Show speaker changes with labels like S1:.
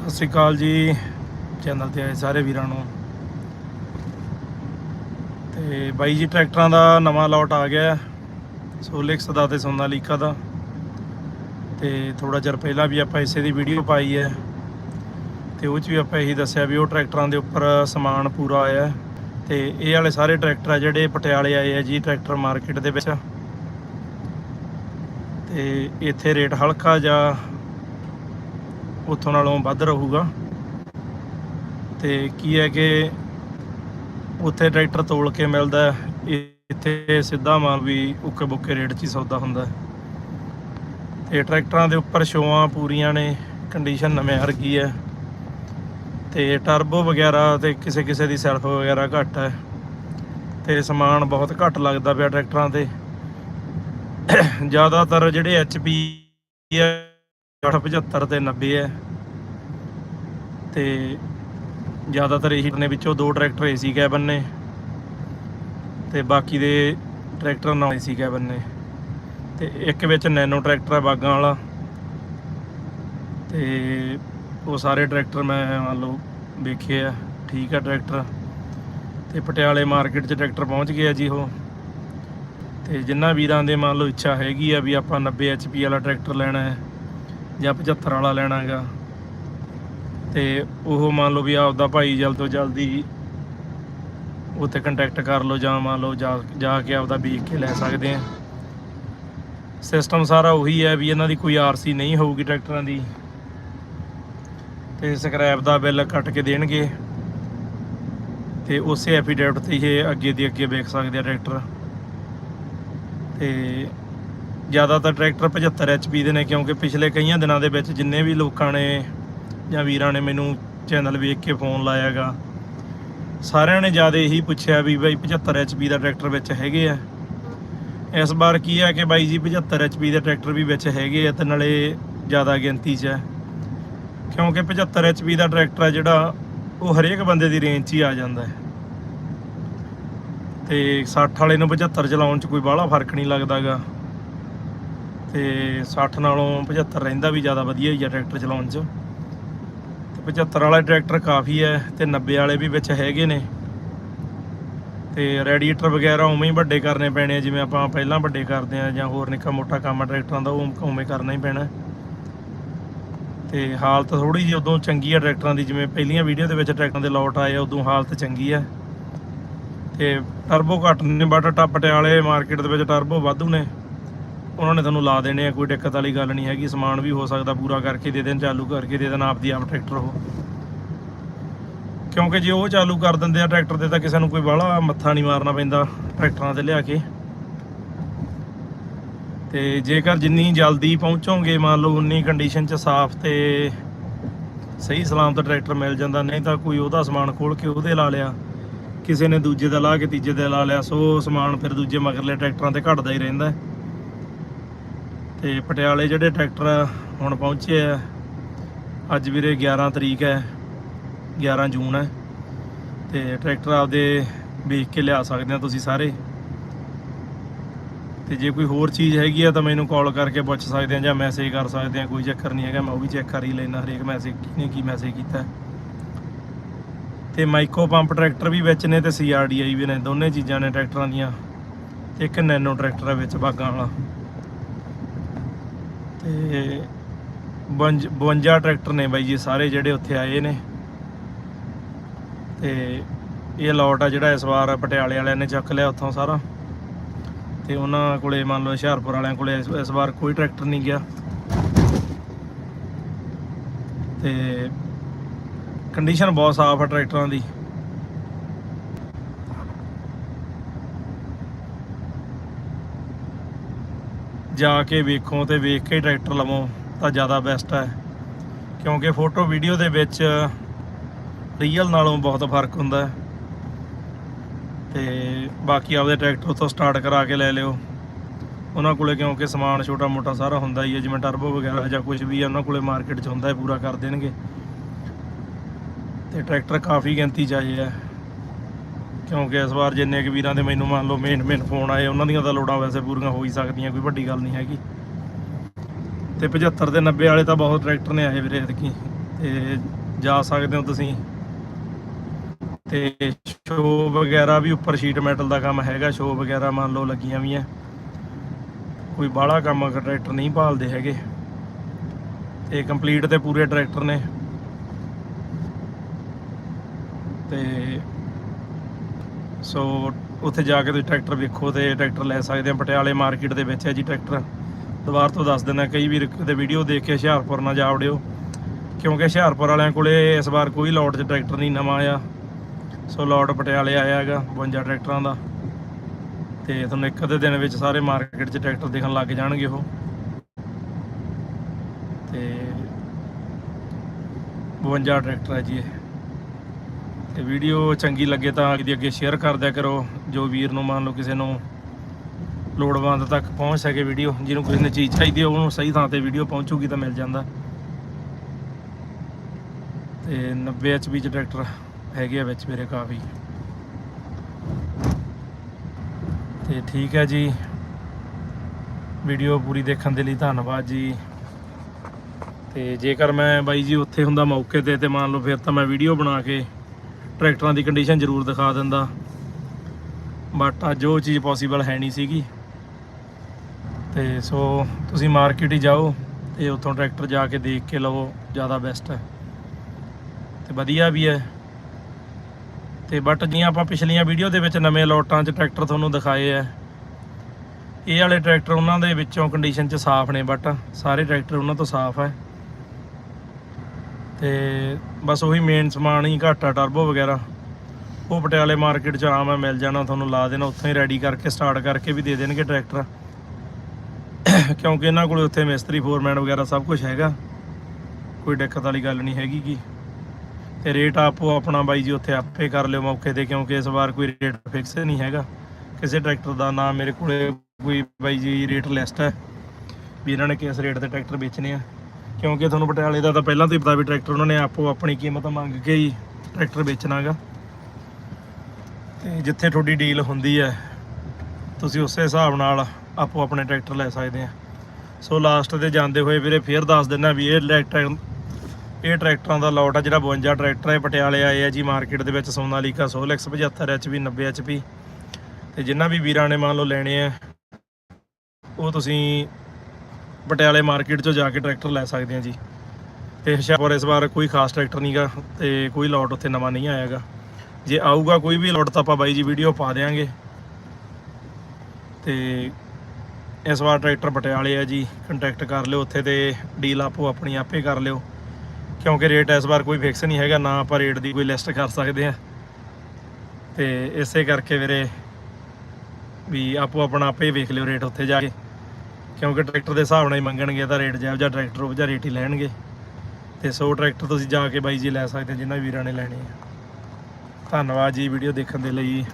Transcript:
S1: ਸਤਿ ਸ਼੍ਰੀ ਅਕਾਲ ਜੀ। ਚੈਨਲ ਤੇ ਆਏ ਸਾਰੇ ਵੀਰਾਂ ਨੂੰ। ਤੇ ਬਾਈ ਜੀ, ਟਰੈਕਟਰਾਂ ਦਾ ਨਵਾਂ ਲੋਟ ਆ ਗਿਆ। ਸੋਲਿਕਸ ਦਾ ਤੇ ਸੋਨਾਲੀਕਾ ਦਾ। ਤੇ ਥੋੜਾ ਚਿਰ ਪਹਿਲਾਂ ਵੀ ਆਪਾਂ ਇਸੇ ਦੀ ਵੀਡੀਓ ਪਾਈ ਹੈ। ਤੇ ਉਹ 'ਚ ਵੀ ਆਪਾਂ ਇਹੀ ਦੱਸਿਆ ਵੀ ਉਹ ਟਰੈਕਟਰਾਂ ਦੇ ਉੱਪਰ ਸਮਾਨ ਪੂਰਾ ਆਇਆ। ਹੈ। ਤੇ ਇਹ ਵਾਲੇ ਸਾਰੇ ਟਰੈਕਟਰ ਆ ਜਿਹੜੇ ਪਟਿਆਲੇ ਆਏ ਆ ਜੀ, ਟਰੈਕਟਰ ਮਾਰਕੀਟ ਦੇ ਵਿੱਚ। ਤੇ ਇੱਥੇ ਰੇਟ ਹਲਕਾ ਜਾਂ ਉੱਥੋਂ ਨਾਲੋਂ ਵੱਧ ਰਹੂਗਾ। ਤੇ ਕੀ ਹੈ ਕਿ ਉੱਥੇ ਟਰੈਕਟਰ ਤੋਲ ਕੇ ਮਿਲਦਾ ਹੈ, ਇੱਥੇ ਸਿੱਧਾ ਮਾਲ ਵੀ ਉੱਕੇ ਬੁੱਕੇ ਰੇਟ 'ਚ ਹੀ ਸੌਦਾ ਹੁੰਦਾ ਹੈ। ਤੇ ਟਰੈਕਟਰਾਂ ਦੇ ਉੱਪਰ ਸ਼ੋਆਂ ਪੂਰੀਆਂ ਨੇ ਕੰਡੀਸ਼ਨ ਨਵੇਂ ਵਰਗੀ ਹੈ। ਤੇ ਟਰਬੋ ਵਗੈਰਾ ਤੇ ਕਿਸੇ ਕਿਸੇ ਦੀ ਸੈਲਫ ਵਗੈਰਾ ਘੱਟ ਹੈ। ਤੇ ਸਮਾਨ ਬਹੁਤ ਘੱਟ ਲੱਗਦਾ ਪਿਆ ਟਰੈਕਟਰਾਂ ਤੇ। ਜ਼ਿਆਦਾਤਰ ਜਿਹੜੇ ਐਚਪੀ ਹੈ 75 ਤੇ 90 ਹੈ। ਤੇ ਜ਼ਿਆਦਾਤਰ ਇਹੀ ਨੇ ਵਿੱਚੋਂ ਦੋ ਟਰੈਕਟਰ ਏਸੀ ਕੈਬਨ ਨੇ ਤੇ ਬਾਕੀ ਦੇ ਟਰੈਕਟਰ ਨਾਲ ਏਸੀ ਕੈਬਨ ਨੇ। ਤੇ ਇੱਕ ਵਿੱਚ ਨੈਨੋ ਟਰੈਕਟਰ ਹੈ ਬਾਗਾਂ ਵਾਲਾ। ਤੇ ਉਹ ਸਾਰੇ ਟਰੈਕਟਰ ਮੈਂ ਮੰਨ ਲਓ ਵੇਖੇ ਆ, ਠੀਕ ਆ ਟਰੈਕਟਰ। ਤੇ ਪਟਿਆਲੇ ਮਾਰਕੀਟ 'ਚ ਟਰੈਕਟਰ ਪਹੁੰਚ ਗਿਆ ਜੀ ਉਹ। ਤੇ ਜਿੰਨਾ ਵੀਰਾਂ ਦੇ ਮੰਨ ਲਓ ਇੱਛਾ ਹੈਗੀ ਆ ਵੀ ਆਪਾਂ 90 HP ਵਾਲਾ ਟਰੈਕਟਰ ਲੈਣਾ ਹੈ। ਜਾਂ 75 ਵਾਲਾ ਲੈਣਾ ਹੈਗਾ ਤੇ ਉਹ ਮੰਨ ਲਓ ਵੀ ਆਪਦਾ ਭਾਈ ਜਲਦ ਤੋਂ ਜਲਦੀ ਉੱਥੇ ਕੰਟੈਕਟ ਕਰ ਲਓ ਜਾਂ ਮੰਨ ਲਓ ਜਾ ਜਾ ਕੇ ਆਪਦਾ ਬੀਜ ਕੇ ਲੈ ਸਕਦੇ ਆ। ਸਿਸਟਮ ਸਾਰਾ ਉਹੀ ਹੈ ਵੀ ਇਹਨਾਂ ਦੀ ਕੋਈ ਆਰਸੀ ਨਹੀਂ ਹੋਊਗੀ ਟਰੈਕਟਰਾਂ ਦੀ। ਤੇ ਸਕ੍ਰੈਪ ਦਾ ਬਿੱਲ ਕੱਟ ਕੇ ਦੇਣਗੇ। ਤੇ ਉਸੇ ਐਫੀਡੇਵਿਟ ਤੇ ਇਹ ਅੱਗੇ ਦੀ ਅੱਗੇ ਵੇਖ ਸਕਦੇ ਆ ਟਰੈਕਟਰ। ਤੇ ਜ਼ਿਆਦਾਤਰ ਟਰੈਕਟਰ 75 ਐਚਪੀ ਦੇ ਨੇ, ਕਿਉਂਕਿ ਪਿਛਲੇ ਕਈਆਂ ਦਿਨਾਂ ਦੇ ਵਿੱਚ ਜਿੰਨੇ ਵੀ ਲੋਕਾਂ ਨੇ ਜਾਂ ਵੀਰਾਂ ਨੇ ਮੈਨੂੰ ਚੈਨਲ ਵੇਖ ਕੇ ਫੋਨ ਲਾਇਆਗਾ, ਸਾਰਿਆਂ ਨੇ ਜ਼ਿਆਦਾ ਇਹੀ ਪੁੱਛਿਆ ਵੀ ਬਾਈ 75 ਐਚਪੀ ਦਾ ਟਰੈਕਟਰ ਵਿੱਚ ਹੈਗੇ ਆ। ਇਸ ਵਾਰ ਕੀ ਆ ਕਿ ਬਾਈ ਜੀ 75 ਐਚਪੀ ਦੇ ਟਰੈਕਟਰ ਵੀ ਵਿੱਚ ਹੈਗੇ ਆ ਤੇ ਨਾਲੇ ਜ਼ਿਆਦਾ ਗਿਣਤੀ 'ਚ ਹੈ ਕਿਉਂਕਿ 75 ਐਚਪੀ ਦਾ ਟਰੈਕਟਰ ਹੈ ਜਿਹੜਾ ਉਹ ਹਰੇਕ ਬੰਦੇ ਦੀ ਰੇਂਜ 'ਚ ਹੀ ਆ ਜਾਂਦਾ ਹੈ। ਤੇ 60 ਵਾਲੇ ਨੂੰ 75 ਚਲਾਉਣ 'ਚ ਕੋਈ ਬਾਹਲਾ ਫ਼ਰਕ ਨਹੀਂ ਲੱਗਦਾਗਾ। ਤੇ 60 ਨਾਲੋਂ 75 ਰਹਿੰਦਾ ਵੀ ਜ਼ਿਆਦਾ ਵਧੀਆ ਹੀ ਆ ਟਰੈਕਟਰ ਚਲਾਉਣ 'ਚ। ਤੇ 75 ਵਾਲਾ ਟਰੈਕਟਰ ਕਾਫੀ ਹੈ ਤੇ 90 ਵਾਲੇ ਵੀ ਵਿੱਚ ਹੈਗੇ ਨੇ। ਤੇ ਰੈਡੀਏਟਰ ਵਗੈਰਾ ਉਵੇਂ ਹੀ ਵੱਡੇ ਕਰਨੇ ਪੈਣੇ ਆ, ਜਿਵੇਂ ਆਪਾਂ ਪਹਿਲਾਂ ਵੱਡੇ ਕਰਦੇ ਆ ਜਾਂ ਹੋਰ ਨਿੱਕਾ ਮੋਟਾ ਕੰਮ ਆ ਟਰੈਕਟਰਾਂ ਦਾ, ਉਹ ਉਵੇਂ ਕਰਨਾ ਹੀ ਪੈਣਾ। ਤੇ ਹਾਲਤ ਥੋੜੀ ਜਿਹੀ ਉਦੋਂ ਚੰਗੀ ਆ ਟਰੈਕਟਰਾਂ ਦੀ, ਜਿਵੇਂ ਪਹਿਲੀਆਂ ਵੀਡੀਓ ਦੇ ਵਿੱਚ ਟਰੈਕਟਰਾਂ ਦੇ ਲੋਟ ਆਏ ਉਦੋਂ ਹਾਲਤ ਚੰਗੀ ਆ। ਤੇ ਟਰਬੋ ਘੱਟ ਨੇ ਬਟ ਟੱਪ ਪਟਿਆਲੇ ਮਾਰਕੀਟ ਦੇ ਵਿੱਚ ਟਰਬੋ ਵਾਧੂ ਨੇ। ਉਹਨਾਂ ਨੇ ਤੁਹਾਨੂੰ ਲਾ ਦੇਣੇ ਆ, ਕੋਈ ਦਿੱਕਤ ਵਾਲੀ ਗੱਲ ਨਹੀਂ ਹੈਗੀ, ਸਮਾਨ ਵੀ ਹੋ ਸਕਦਾ ਪੂਰਾ ਕਰਕੇ ਦੇ ਦੇਣ, ਚਾਲੂ ਕਰਕੇ ਦੇ ਦੇਣ ਆਪਦੀ ਆਪ ਟਰੈਕਟਰ ਉਹ। ਕਿਉਂਕਿ ਜੇ ਉਹ ਚਾਲੂ ਕਰ ਦਿੰਦੇ ਆ ਟਰੈਕਟਰ ਤੇ, ਤਾਂ ਕਿਸੇ ਨੂੰ ਕੋਈ ਬਾਹਲਾ ਮੱਥਾ ਨਹੀਂ ਮਾਰਨਾ ਪੈਂਦਾ ਟਰੈਕਟਰਾਂ ਤੇ ਲਿਆ ਕੇ। ਤੇ ਜੇਕਰ ਜਿੰਨੀ ਜਲਦੀ ਪਹੁੰਚੋਗੇ, ਮੰਨ ਲਓ ਉਨੀ ਕੰਡੀਸ਼ਨ ਚ ਸਾਫ਼ ਤੇ ਸਹੀ ਸਲਾਮਤ ਟਰੈਕਟਰ ਮਿਲ ਜਾਂਦਾ, ਨਹੀਂ ਤਾਂ ਕੋਈ ਉਹਦਾ ਸਮਾਨ ਖੋਲ ਕੇ ਉਹਦੇ ਲਾ ਲਿਆ। ਕਿਸੇ ਨੇ ਦੂਜੇ ਦਾ ਲਾ ਕੇ ਤੀਜੇ ਦਾ ਲਾ ਲਿਆ, ਸੋ ਸਮਾਨ ਫਿਰ ਦੂਜੇ ਮਗਰਲੇ ਟਰੈਕਟਰਾਂ ਤੇ ਘਟਦਾ ਹੀ ਰਹਿੰਦਾ। ਤੇ ਪਟਿਆਲੇ ਜਿਹੜੇ ਟਰੈਕਟਰ ਹੁਣ ਪਹੁੰਚੇ ਆ। ਅੱਜ ਵੀਰੇ 11 ਤਰੀਕ ਹੈ 11 ਜੂਨ ਹੈ। ਤੇ ਟਰੈਕਟਰ ਆਪਦੇ ਵੇਖ ਕੇ ਲਿਆ ਸਕਦੇ ਆ ਤੁਸੀਂ ਸਾਰੇ। ਤੇ ਜੇ ਕੋਈ ਹੋਰ ਚੀਜ਼ ਹੈਗੀ ਆ ਤਾਂ ਮੈਨੂੰ ਕਾਲ ਕਰਕੇ ਪੁੱਛ ਸਕਦੇ ਆ ਜਾਂ ਮੈਸੇਜ ਕਰ ਸਕਦੇ ਆ, ਕੋਈ ਚੱਕਰ ਨਹੀਂ ਹੈਗਾ, ਮੈਂ ਉਹ ਵੀ ਚੈੱਕ ਕਰ ਹੀ ਲੈਣਾ ਹਰੇਕ ਮੈਸੇਜ ਕਿਹਨੇ ਕੀ ਮੈਸੇਜ ਕੀਤਾ ਤੇ ਮਾਈਕੋ ਪੰਪ ਟਰੈਕਟਰ ਵੀ ਵਿੱਚ ਨੇ ਤੇ ਸੀਆਰਡੀਆਈ ਵੀ ਨੇ, ਦੋਨੇ ਚੀਜ਼ਾਂ ਨੇ ਟਰੈਕਟਰਾਂ ਦੀਆਂ। ਤੇ ਇੱਕ ਨੈਨੋ ਟਰੈਕਟਰ ਹੈ ਵਿੱਚ ਭਾਗਾਂ ਵਾਲਾ। ਤੇ 52 ਟਰੈਕਟਰ ਨੇ ਬਾਈ ਜੀ, ਸਾਰੇ ਜਿਹੜੇ ਉੱਥੇ ਆਏ ਨੇ। ਤੇ ਇਹ ਲੋਟ ਆ ਜਿਹੜਾ ਇਸ ਵਾਰ ਪਟਿਆਲੇ ਵਾਲਿਆਂ ਨੇ ਚੱਕ ਲਿਆ ਉੱਥੋਂ ਸਾਰਾ। ਤੇ ਉਹਨਾਂ ਕੋਲੇ ਮੰਨ ਲਓ ਹੁਸ਼ਿਆਰਪੁਰ ਵਾਲਿਆਂ ਕੋਲੇ ਇਸ- ਵਾਰ ਕੋਈ ਟਰੈਕਟਰ ਨਹੀਂ ਗਿਆ। ਤੇ ਕੰਡੀਸ਼ਨ ਬਹੁਤ ਸਾਫ਼ ਆ ਟਰੈਕਟਰਾਂ ਦੀ। ਜਾ ਕੇ ਵੇਖੋ ਤੇ ਵੇਖ ਕੇ ਟਰੈਕਟਰ ਲਵੋ, ਤਾਂ ਜ਼ਿਆਦਾ ਬੈਸਟ ਹੈ। ਕਿਉਂਕਿ ਫੋਟੋ ਵੀਡੀਓ ਦੇ ਵਿੱਚ ਰੀਅਲ ਨਾਲੋਂ ਬਹੁਤ ਫ਼ਰਕ ਹੁੰਦਾ ਹੈ। ਤੇ ਬਾਕੀ ਆਪਦੇ ਟਰੈਕਟਰ ਤੋਂ ਸਟਾਰਟ ਕਰਾ ਕੇ ਲੈ ਲਿਓ। ਉਹਨਾਂ ਕੋਲੇ ਕਿਉਂਕਿ ਸਮਾਨ ਛੋਟਾ ਮੋਟਾ ਸਾਰਾ ਹੁੰਦਾ ਹੀ ਹੈ, ਜਿਵੇਂ ਟਰਬੋ ਵਗੈਰਾ ਜਾਂ ਕੁਝ ਵੀ ਹੈ, ਉਹਨਾਂ ਕੋਲੇ ਮਾਰਕੀਟ 'ਚ ਹੁੰਦਾ ਹੈ, ਪੂਰਾ ਕਰ ਦੇਣਗੇ। ਤੇ ਟਰੈਕਟਰ ਕਾਫੀ ਗਿਣਤੀ 'ਚ ਆਏ ਆ ਕਿਉਂਕਿ ਇਸ ਵਾਰ ਜਿੰਨੇ ਕੁ ਵੀਰਾਂ ਦੇ ਮੈਨੂੰ ਮੰਨ ਲਓ ਮੇਨ ਮੇਨ ਫੋਨ ਆਏ, ਉਹਨਾਂ ਦੀਆਂ ਤਾਂ ਲੋੜਾਂ ਵੈਸੇ ਪੂਰੀਆਂ ਹੋ ਹੀ ਸਕਦੀਆਂ, ਕੋਈ ਵੱਡੀ ਗੱਲ ਨਹੀਂ ਹੈਗੀ। ਤੇ 75 ਤੇ 90 ਵਾਲੇ ਤਾਂ ਬਹੁਤ ਟਰੈਕਟਰ ਨੇ ਆਏ ਵੀਰੇ ਐਤਕੀ। ਤੇ ਜਾ ਸਕਦੇ ਹੋ ਤੁਸੀਂ। ਤੇ ਸ਼ੋ ਵਗੈਰਾ ਵੀ ਉੱਪਰ ਸ਼ੀਟ ਮੈਟਲ ਦਾ ਕੰਮ ਹੈਗਾ ਸ਼ੋ ਵਗੈਰਾ ਮੰਨ ਲਓ ਲੱਗੀਆਂ ਵੀ ਆ। ਕੋਈ ਬਾਹਲਾ ਕੰਮ ਟਰੈਕਟਰ ਨਹੀਂ ਭਾਲਦੇ ਹੈਗੇ। ਤੇ ਕੰਪਲੀਟ ਤੇ ਪੂਰੇ ਟਰੈਕਟਰ ਨੇ। ਤੇ ਸੋ ਉੱਥੇ ਜਾ ਕੇ ਤੁਸੀਂ ਟਰੈਕਟਰ ਵੇਖੋ ਤੇ ਟਰੈਕਟਰ ਲੈ ਸਕਦੇ ਆ। ਪਟਿਆਲੇ ਮਾਰਕੀਟ ਦੇ ਵਿੱਚ ਹੈ ਜੀ ਟਰੈਕਟਰ। ਦੁਬਾਰਾ ਤੋਂ ਦੱਸ ਦਿੰਦਾ, ਕਈ ਵੀਰ ਕਿਤੇ ਵੀਡੀਓ ਦੇਖ ਕੇ ਹੁਸ਼ਿਆਰਪੁਰ ਨਾ ਜਾ ਵੜਿਓ। ਕਿਉਂਕਿ ਹੁਸ਼ਿਆਰਪੁਰ ਵਾਲਿਆਂ ਕੋਲੇ ਇਸ ਵਾਰ ਕੋਈ ਲੋਟ 'ਚ ਟਰੈਕਟਰ ਨਹੀਂ ਨਵਾਂ ਆਇਆ। ਸੋ ਲੋਟ ਪਟਿਆਲੇ ਆਇਆ ਹੈਗਾ 52 ਟਰੈਕਟਰਾਂ ਦਾ। ਤੇ ਤੁਹਾਨੂੰ ਇੱਕ ਅੱਧੇ ਦਿਨ ਵਿੱਚ ਸਾਰੇ ਮਾਰਕੀਟ 'ਚ ਟਰੈਕਟਰ ਦਿਖਣ ਲੱਗ ਜਾਣਗੇ ਉਹ। ਤੇ 52 ਟਰੈਕਟਰ ਹੈ ਜੀ ਇਹ। ਤੇ ਵੀਡੀਓ ਚੰਗੀ ਲੱਗੇ ਤਾਂ ਅੱਗੇ ਅੱਗੇ ਸ਼ੇਅਰ ਕਰ ਦਿਆ ਕਰੋ। ਜੋ ਵੀਰ ਨੂੰ ਮੰਨ ਲਓ ਕਿਸੇ ਨੂੰ ਲੋੜਵੰਦ ਤੱਕ ਪਹੁੰਚ ਸਕੇ ਵੀਡੀਓ, ਜਿਹਨੂੰ ਕਿਸੇ ਨੇ ਚੀਜ਼ ਚਾਹੀਦੀ ਹੋ ਉਹਨੂੰ ਸਹੀ ਥਾਂ ਤੇ ਵੀਡੀਓ ਪਹੁੰਚੂਗੀ ਤਾਂ ਮਿਲ ਜਾਂਦਾ। ਤੇ 90 ਐਚਪੀ ਚ ਟਰੈਕਟਰ ਹੈਗੇ ਆ ਵਿੱਚ ਮੇਰੇ ਕਾਫੀ। ਤੇ ਠੀਕ ਹੈ ਜੀ। ਵੀਡੀਓ ਪੂਰੀ ਦੇਖਣ ਦੇ ਲਈ ਧੰਨਵਾਦ ਜੀ। ਤੇ ਜੇਕਰ ਮੈਂ ਬਾਈ ਜੀ ਉੱਥੇ ਹੁੰਦਾ ਮੌਕੇ ਤੇ ਤੇ ਮੰਨ ਲਓ ਫਿਰ ਤਾਂ ਮੈਂ ਵੀਡੀਓ ਬਣਾ ਕੇ ਟਰੈਕਟਰਾਂ ਦੀ ਕੰਡੀਸ਼ਨ ਜ਼ਰੂਰ ਦਿਖਾ ਦਿੰਦਾ। ਬਟ ਅੱਜ ਉਹ ਚੀਜ਼ ਪੋਸੀਬਲ ਹੈ ਨਹੀਂ ਸੀਗੀ। ਤੇ ਸੋ ਤੁਸੀਂ ਮਾਰਕੀਟ ਹੀ ਜਾਓ ਤੇ ਉੱਥੋਂ ਟਰੈਕਟਰ ਜਾ ਕੇ ਦੇਖ ਕੇ ਲਵੋ, ਜ਼ਿਆਦਾ ਬੈਸਟ ਹੈ। ਤੇ ਵਧੀਆ ਵੀ ਹੈ। ਤੇ ਬਟ ਜਿਹੀਆਂ ਆਪਾਂ ਪਿਛਲੀਆਂ ਵੀਡੀਓ ਦੇ ਵਿੱਚ ਨਵੇਂ ਲੋਟਾਂ 'ਚ ਟਰੈਕਟਰ ਤੁਹਾਨੂੰ ਦਿਖਾਏ ਆ ਇਹ ਵਾਲੇ ਟਰੈਕਟਰ ਉਹਨਾਂ ਦੇ ਵਿੱਚੋਂ ਕੰਡੀਸ਼ਨ 'ਚ ਸਾਫ਼ ਨੇ ਬਟ ਸਾਰੇ ਟਰੈਕਟਰ ਉਹਨਾਂ ਤੋਂ ਸਾਫ਼ ਹੈ। ਤੇ ਬਸ ਉਹੀ ਮੇਨ ਸਮਾਨ ਹੀ ਘਾਟਾ ਟਰਬੋ ਵਗੈਰਾ। ਉਹ ਪਟਿਆਲੇ ਮਾਰਕੀਟ 'ਚ ਆਮ ਹੈ ਮਿਲ ਜਾਣਾ, ਤੁਹਾਨੂੰ ਲਾ ਦੇਣਾ, ਉੱਥੋਂ ਹੀ ਰੈਡੀ ਕਰਕੇ ਸਟਾਰਟ ਕਰਕੇ ਵੀ ਦੇ ਦੇਣਗੇ ਟਰੈਕਟਰ ਕਿਉਂਕਿ ਇਹਨਾਂ ਕੋਲ ਉੱਥੇ ਮਿਸਤਰੀ ਫੋਰਮੈਨ ਵਗੈਰਾ ਸਭ ਕੁਝ ਹੈਗਾ। ਕੋਈ ਦਿੱਕਤ ਵਾਲੀ ਗੱਲ ਨਹੀਂ ਹੈਗੀ ਕੀ ਤੇ ਰੇਟ ਆਪੋ ਆਪਣਾ ਬਾਈ ਜੀ ਉੱਥੇ ਆਪੇ ਕਰ ਲਿਓ ਮੌਕੇ ਤੇ, ਕਿਉਂਕਿ ਇਸ ਵਾਰ ਕੋਈ ਰੇਟ ਫਿਕਸ ਨਹੀਂ ਹੈਗਾ। ਕਿਸੇ ਟਰੈਕਟਰ ਦਾ ਨਾ ਮੇਰੇ ਕੋਲੇ ਕੋਈ ਬਾਈ ਜੀ ਰੇਟ ਲਿਸਟ ਹੈ, ਵੀ ਇਹਨਾਂ ਨੇ ਕਿਸ ਰੇਟ ਤੇ ਟਰੈਕਟਰ ਵੇਚਣੇ ਆ। ਕਿਉਂਕਿ ਤੁਹਾਨੂੰ ਪਟਿਆਲੇ ਦਾ ਤਾਂ ਪਹਿਲਾਂ ਤੋਂ ਹੀ ਪਤਾ ਵੀ ਟਰੈਕਟਰ ਉਹਨਾਂ ਨੇ ਆਪੋ ਆਪਣੀ ਕੀਮਤ ਮੰਗ ਕੇ ਹੀ ਟਰੈਕਟਰ ਵੇਚਣਾਗਾ। ਤੇ ਜਿੱਥੇ ਤੁਹਾਡੀ ਡੀਲ ਹੁੰਦੀ ਹੈ, ਤੁਸੀਂ ਉਸੇ ਹਿਸਾਬ ਨਾਲ ਆਪੋ ਆਪਣੇ ਟਰੈਕਟਰ ਲੈ ਸਕਦੇ ਆ। ਸੋ ਲਾਸਟ ਤੇ ਜਾਂਦੇ ਹੋਏ ਵੀਰੇ ਫੇਰ ਦੱਸ ਦਿੰਦਾ ਵੀ ਇਹ ਟਰੈਕਟਰ, ਇਹ ਟਰੈਕਟਰਾਂ ਦਾ ਲੋਟ ਆ ਜਿਹੜਾ 52 ਟਰੈਕਟਰ ਹੈ ਪਟਿਆਲੇ ਆਏ ਆ ਜੀ ਮਾਰਕੀਟ ਦੇ ਵਿੱਚ ਸੋਨਾਲੀਕਾ, ਸੋਲੈਕਸ 75 ਐਚਪੀ 90 ਐਚਪੀ ਤੇ ਜਿਨ੍ਹਾਂ ਵੀ ਵੀਰਾਂ ਨੇ ਮੰਨ ਲਓ ਲੈਣੇ ਆ, ਉਹ ਤੁਸੀਂ ਪਟਿਆਲੇ ਮਾਰਕੀਟ 'ਚੋਂ ਜਾ ਕੇ ਟਰੈਕਟਰ ਲੈ ਸਕਦੇ ਆ ਜੀ। ਤੇ ਹੁਸ਼ਿਆਰਪੁਰ ਇਸ ਵਾਰ ਕੋਈ ਖਾਸ ਟਰੈਕਟਰ ਨਹੀਂਗਾ ਤੇ ਕੋਈ ਲੋਟ ਉੱਥੇ ਨਵਾਂ ਨਹੀਂ ਆਏਗਾ ਜੇ ਆਊਗਾ ਕੋਈ ਵੀ ਲੋਟ ਤਾਂ ਆਪਾਂ ਬਾਈ ਜੀ ਵੀਡੀਓ ਪਾ ਦੇਾਂਗੇ ਤੇ ਇਸ ਵਾਰ ਟਰੈਕਟਰ ਪਟਿਆਲੇ ਆ ਜੀ ਕੰਟੈਕਟ ਕਰ ਲਿਓ ਉੱਥੇ ਤੇ ਡੀਲ ਆਪੋ ਆਪਣੀ ਆਪੇ ਕਰ ਲਿਓ। ਕਿਉਂਕਿ ਰੇਟ ਇਸ ਵਾਰ ਕੋਈ ਫਿਕਸ ਨਹੀਂ ਹੈਗਾ, ਨਾ ਆਪਾਂ ਰੇਟ ਦੀ ਕੋਈ ਲਿਸਟ ਕਰ ਸਕਦੇ ਆ ਤੇ ਇਸੇ ਕਰਕੇ ਵੀਰੇ ਵੀ ਆਪੋ ਆਪਣਾ ਆਪੇ ਵੇਖ ਲਿਓ ਰੇਟ ਉੱਥੇ ਜਾ ਕੇ। ਕਿਉਂਕਿ ਟਰੈਕਟਰ ਦੇ ਹਿਸਾਬ ਨਾਲ ਹੀ ਮੰਗਣਗੇ ਤਾਂ ਰੇਟ ਜਿਹੋ ਜਿਹਾ ਟਰੈਕਟਰ ਉਹ ਜਿਹਾ ਰੇਟ ਹੀ ਲੈਣਗੇ। ਤੇ ਸੋ ਟਰੈਕਟਰ ਤੁਸੀਂ ਜਾ ਕੇ ਬਾਈ ਜੀ ਲੈ ਸਕਦੇ ਜਿੰਨਾ ਵੀਰਾਂ ਨੇ ਲੈਣੇ ਆ। ਧੰਨਵਾਦ ਜੀ, ਵੀਡੀਓ ਦੇਖਣ ਦੇ ਲਈ।